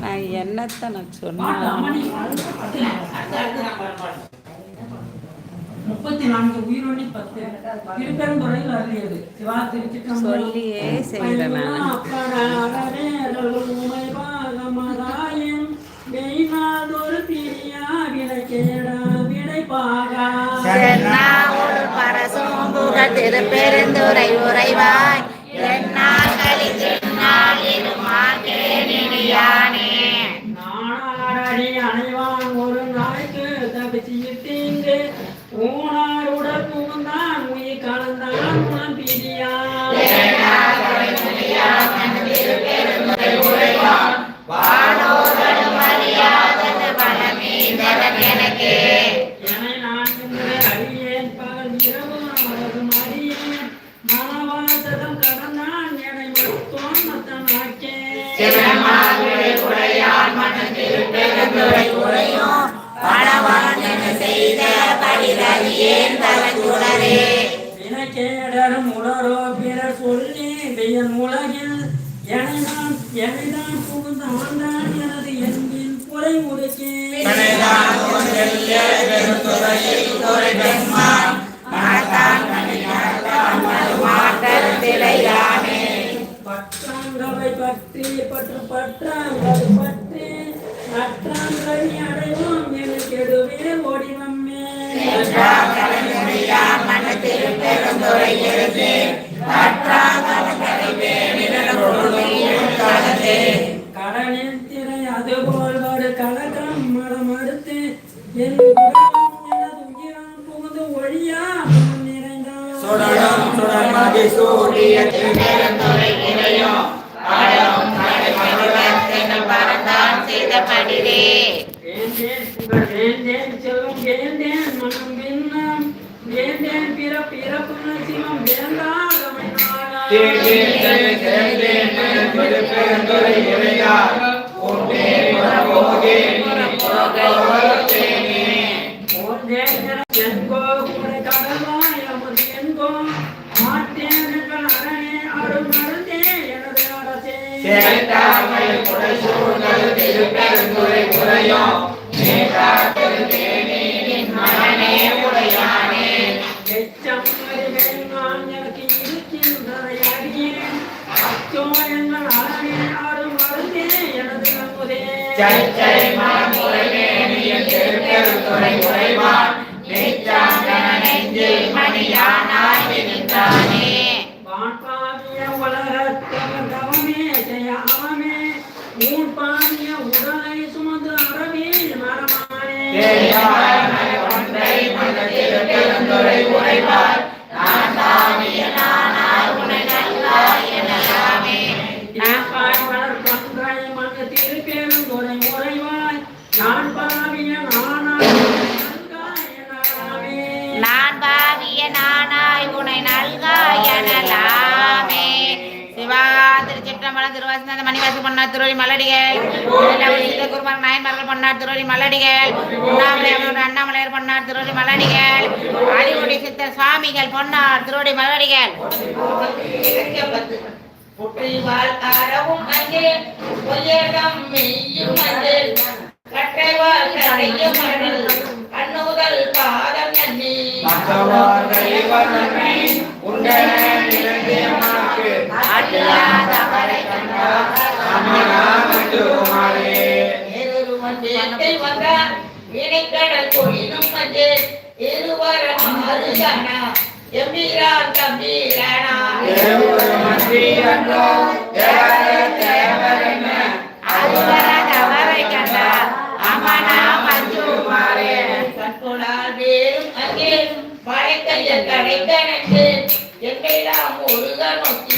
நான் என்னத்தை நான் சொன்னேன்? முப்பத்தி நான்கு உயிரொலி பத்து திருப்பெருந்துறையில் அருளியது சிவா திருச்சிற்றம்பலம் சொல்லியே செய்கிறேன் நான் திருப்பெருந்துரை உறைவாய். நிடியானே அணைவான் ஒரு நாய்க்கு தப்பிச்சிட்டீங்க ஊனாருடன் பூந்தான் உயிர் கலந்தான் பிரியான். பற்றாங்கவை பற்றி பற்று பற்றாங்கவை பற்றி நற்றாங்கவி அடைவோம் என கெடுவே ஓடிவம்மே கடலில் சுடர்மதி சூரியத்தில் செய்தபடிவே வேண்டேன் புகழ் வேண்டேன் செல்வம் வேண்டேன் மனம் பின்னம். வேண்டேன் பிற பிறப்பு சிவம் வேண்டாதமை தேர்ந்தேன் தேர்ந்தேன் அரசே சேட்டாமல் குடை திருச்சிற்றம்பலம் திருவாசன மணிவாசி பொன்னார் திருவடி மலடிகள். குருமார் நாயன்மார்கள் பொன்னார் திருவடி மலடிகள். உண்ணாமலை அமர்ந்த அண்ணாமலையர் பொன்னார் திருவடி மலடிகள். அடிமுடி சித்தர் சுவாமிகள் பொன்னார் திருவடி மலடிகள். அங்கே மெய்யும் அங்கே. கரையும் கண்ணுதல் பாதம் உண்டன அல்லாதவரை அமனாமட்டுமாறே எங்கெல்லாம் ஒழுக நோக்கி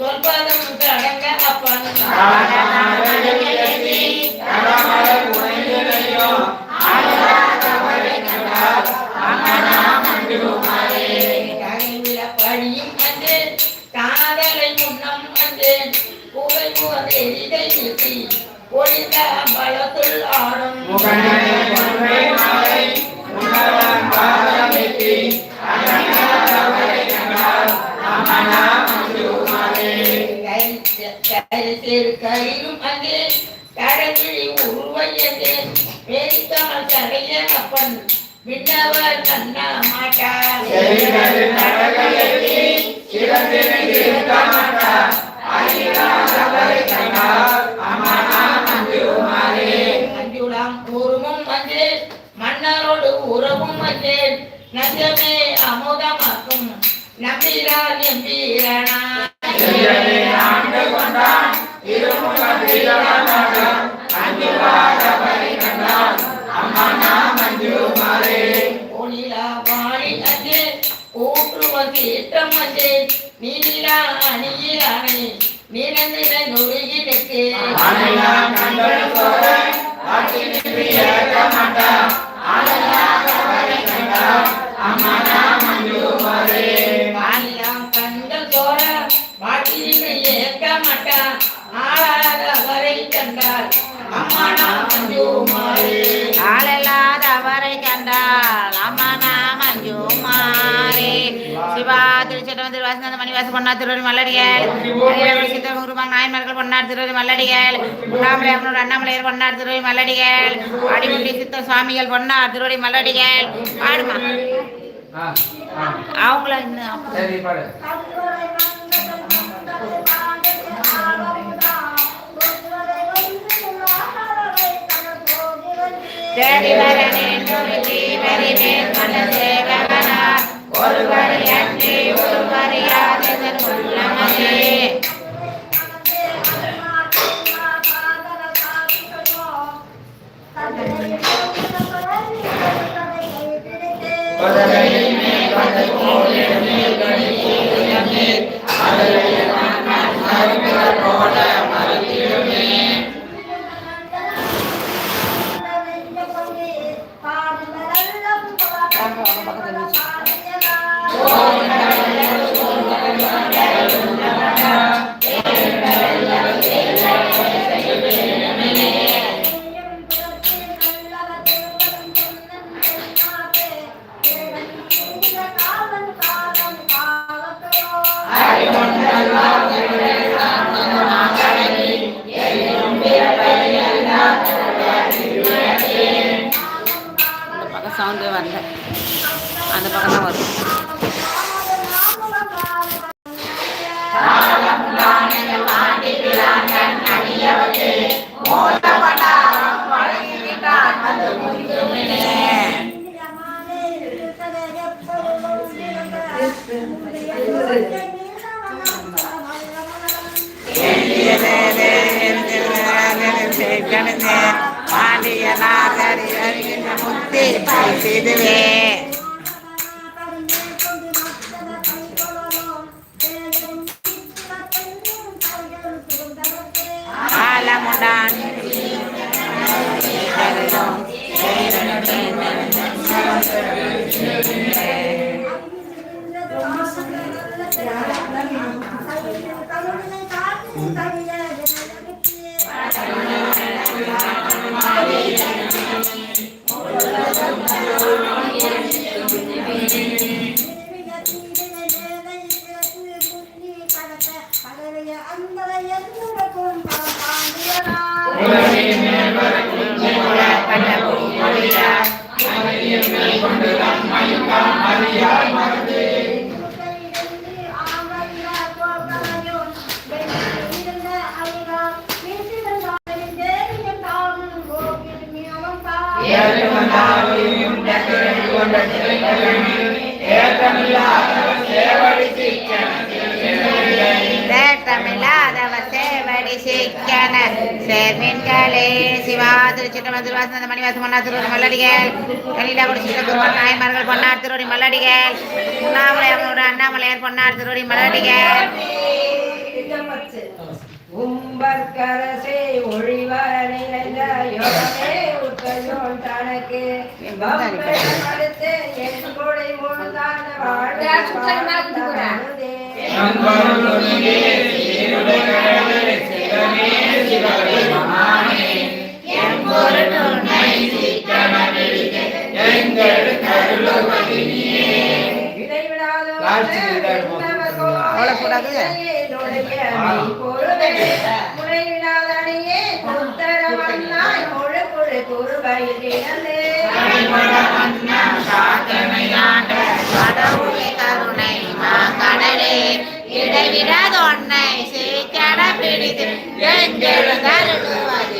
சொற்பாதம் அடங்க அப்பான்னு Yeah. வாசந்த மணிவாச பொன்னா திருவரி மல்லடிகள். சித்தன் குருமாங்க நாயன்மார்கள் பொன்னார் திருவரி மல்லடிகள். உண்ணாமலை அவனூர் அண்ணாமலையர் பொன்னார் திருவரி மல்லடிகள். அடிமுடி சித்த சுவாமிகள் பொன்னார் திருவரி மல்லடிகள். பாடுமா? அவங்கள இன்னும் தேடி வரனே நோய் தீ வரி மேல் ஒருவரையன்றி ஒருவரையாததற்குள்ளமதே உதவி பாண்டியநாதர் அறிகின்ற முத்தி பரிசிதுவே. சிவா திருச்சிட்டு திருவாசன மணிவாசம் மன்னா திருவடி மல்லடிகள் கலிலா குடிச்சிட்ட குருவன் நாயன்மார்கள் பொன்னார் திருவடி மல்லடிகள் உண்ணாமலையார் அண்ணாமலையார் பொன்னார் திருவடி மல்லடிகள் உம்பற்கரசே ஒழிவர நிறைந்த யோகமே உத்தயோன் தனக்கு வம்பெடுத்து என் கொடை முழுதான வாழ்வே நண்பருளுமே இடைவிடாத ஒன்னை சீக்கட பிடித்து எங்கள் கருடுவது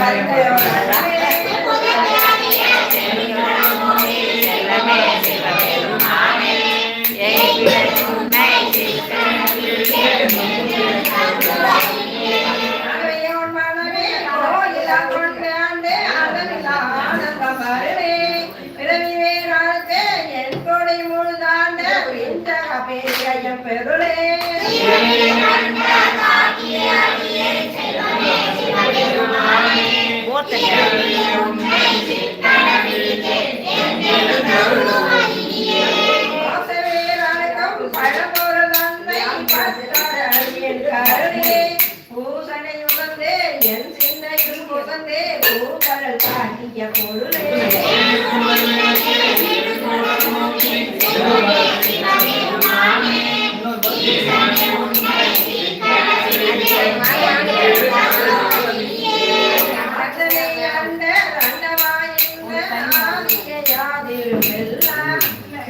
Thank you.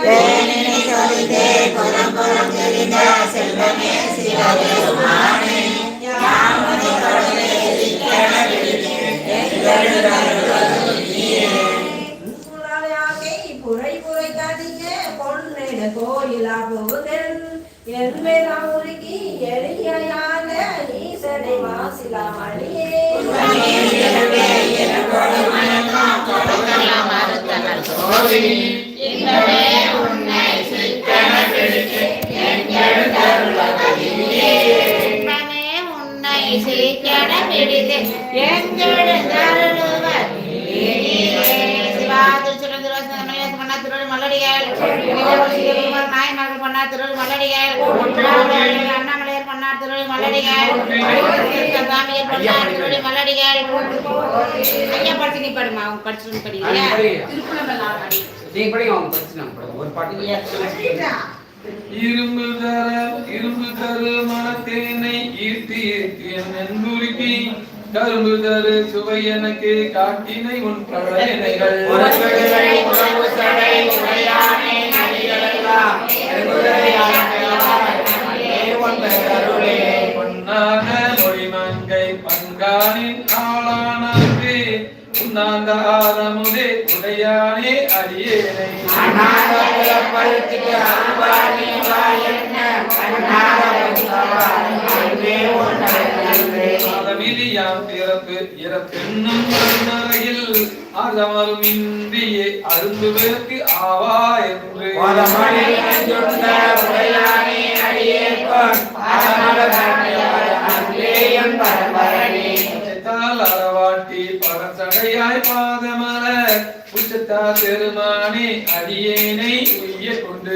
வந்த புத்தன பிடித்த செல்வமே பகவானே. ஆவினை உருகி ஈசனை திருவாசன மணிவாசம் பண்ணா திருவள்ளி மல்லடிகள் நாயன்மார்கள் பண்ணா திருவள்ளி மல்லடிகள் அண்ணாமலையார் பண்ணா திருவள்ளி மல்லடிகள் சாமியார் பண்ணா திருவள்ளி மல்லடிகள் ஐயா படிச்சு நீ படிமா அவங்க படிச்சு படிக்கிறியா திருக்குறள் படி நீங்க படிங்க அவங்க படிச்சு படிப்போம். ஒரு பாட்டு. இரும்பு தர இரும்பு தரு மனத்தேனை ஈர்த்தி என் நண்புருக்கி கரும்பு தரு சுவை எனக்கு காட்டினை உன் பழையனைகள் பொன்னாக மொழி மங்கை உடையானின் ஆளானாக்கு உண்ணாந்த ஆரமுதே உடையானே அடியேனை. அதமிலியாம் பிறப்பு அருந்துவதற்கு ஆவா என்று. அறவாட்டி பரசடையாய் பாதமர உச்சத்தா பெருமானே அடியேனை உய்ய கொண்டு.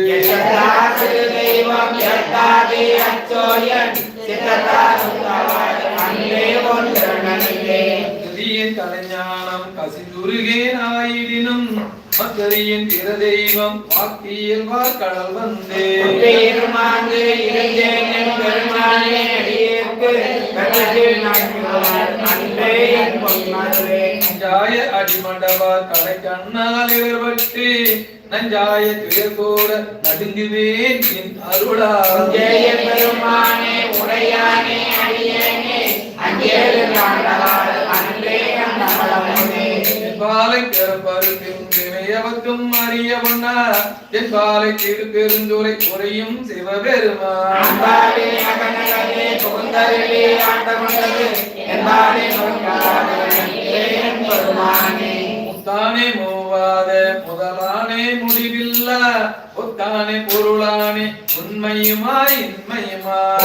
துதியின் கலைஞானம் கசிந்துருகே நாயிடினும் மக்களியின் பிற தெய்வம் வாக்கியல் கடல் வந்தே. நஞ்சாய அடிமண்டவார் கடை கண்ணால் இவர்பட்டு நஞ்சாய துயர் கூட நடுங்குவேன் என் அருளால். பாலை பிறப்பருக்கும் இமையவக்கும் அறிய பொன்னா என் பாலை திரு பெருந்துரை குறையும் சிவபெருமான். முத்தானே மூவாத முதலானே முடிவில்ல. ஒத்தானே பொருளானே உண்மையுமாய் இன்மையுமாய்.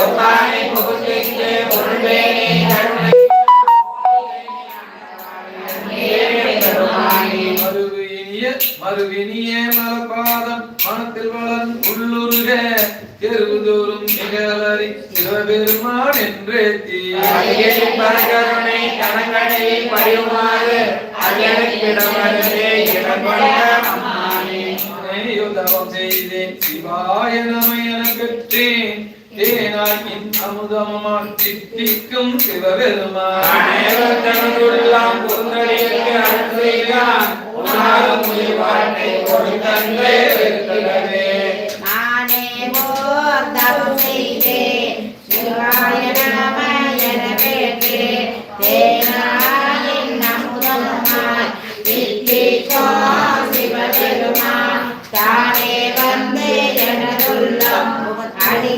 மறுவு இனிய மறுவினிய மலபாதம் மனத்தில் வளர்ந்து உள்ளுருக தெருவுதோறும் நிகழறி சிவபெருமான் என்றே தீ செய்தேன். சிவாய தேனாயின் சித்திக்கும் சிவபெருமான். நானே ஓர் தவம்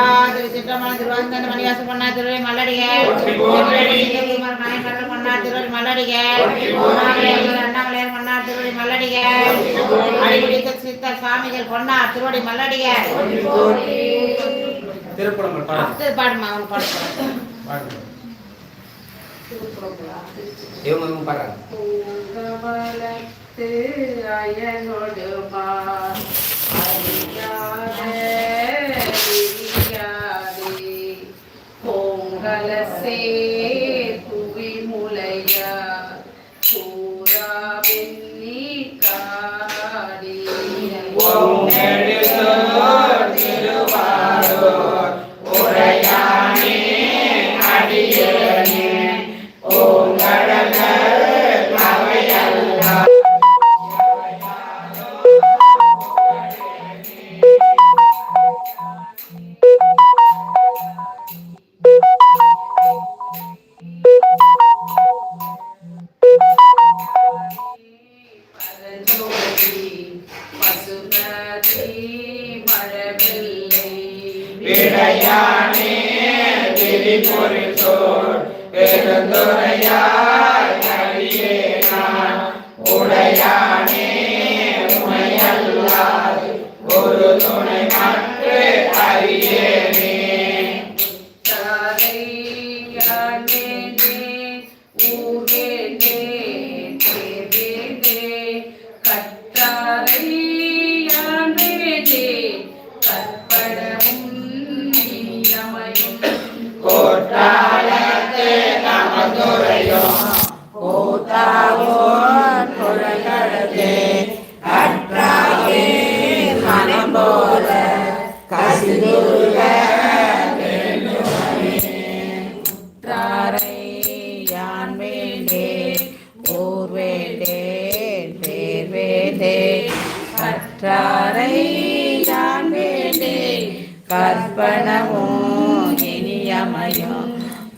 சிவா திருச்சிற்றம்பலம் திருவாசந்த மணிவாசம் பண்ணா திருவை மல்லடிக. பண்ணா திருவை மல்லடிக அண்ணாமலையார் பண்ணா திருவடி மல்லடிக அடிபிடித்த சித்தர் சுவாமிகள் பொன்னா திருவடி மல்லடிக அடுத்தது பாடுமா அவங்க பாடு இவங்க பாடுறாங்க. பூங்கமலத்து அயனொடு மார் அறியாதே say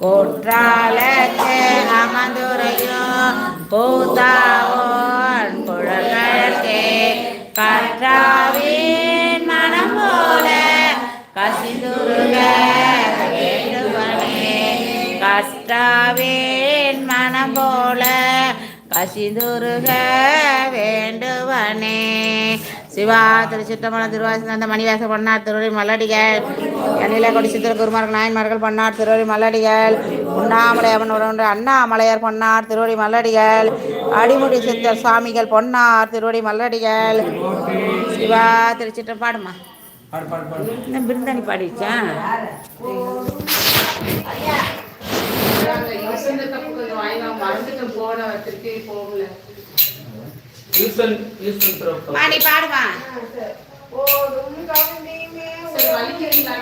கோற்றாலத்தே அமதுரையோ பூத்தாவோன் குழல்களுக்கே கற்றாவின் மனம் போல கசிதுருக வேண்டுவனே. கற்றாவின் மனம் போல கசிதுருக வேண்டுவனே. சிவா திருச்சிற்றம்பலம் திருவாசந்த மணிவாச பண்ணார் திருவடி மல்லடிகள். எண்ணில கொடி சித்திர குருமார்கள் நாயன்மார்கள் பண்ணார் திருவடி மல்லடிகள். உண்ணாமலை அவன் உடனே அண்ணாமலையார் பொன்னார் திருவடி மல்லடிகள். அடிமுடி சித்தர் சுவாமிகள் பொன்னார் திருவடி மல்லடிகள். சிவா திருச்சிற்றம் பாடுமா? பாடு பாடு பாடு. இந்த பிருந்தாணி பாடிச்சேன் மறந்துட்டு போன திருப்பி போகல. ஓடும் கவுண்டிமே சரி. வலிக்கிறீங்களா